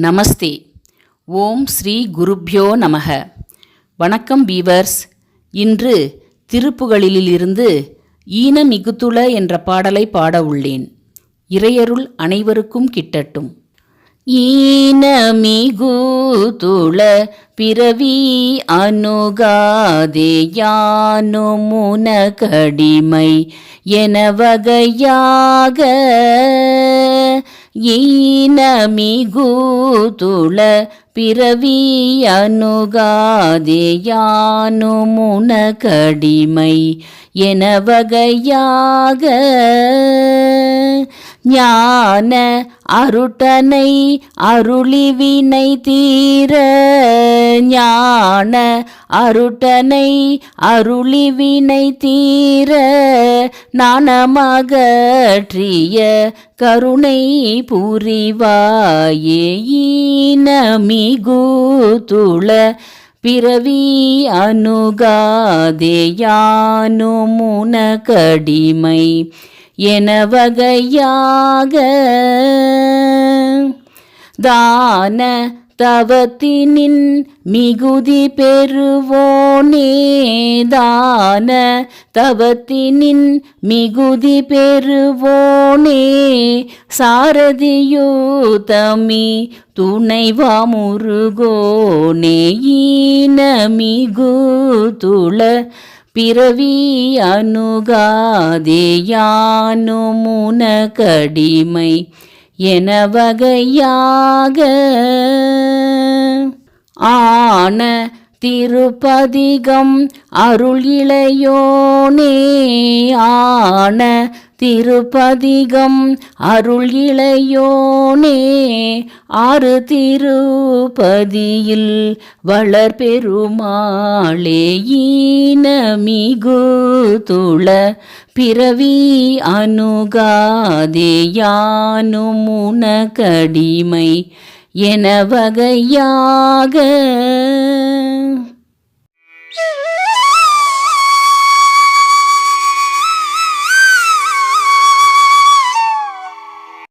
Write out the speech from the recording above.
நமஸ்தே. ஓம் ஸ்ரீ குருப்யோ நமக. வணக்கம் வீவர்ஸ். இன்று திருப்புகளிலிருந்து ஈன மிகுத்துள என்ற பாடலை பாட உள்ளேன். இறையருள் அனைவருக்கும் கிட்டட்டும். ஈன மிகுதுள பிறவி அணுகாதே யானு கடிமை என வகையாக ஈன பிறவியனுகாதேயானு முனகடிமை அணுகாதே என வகையாக ஞான அருட்டனை அருளிவினை தீர ஞான அருட்டனை அருளிவினை தீர நாணமாகற்றிய கருணை புரிவாயே ஈனமிகுதுள பிறவி அணுகாதேயானு முன கடிமை என வகையாக தான தவத்தினின் மிகுதி பெறுவோனே தான தவத்தினின் மிகுதி பெறுவோனே சாரதியூதமி துணைவா முருகோனே ஈன மிகுதுள பிறவி அணுகாதேயானு முன கடிமை என வகையாக ஆன திருப்பதிகம் அருள் இளையோனே ஆன திருப்பதிகம் அருள் இளையோனே ஆறு திருப்பதியில் வளர்பெருமாளே ஈனமிகு துள பிறவி அணுகாதேயானு முன கடிமை என வகையாக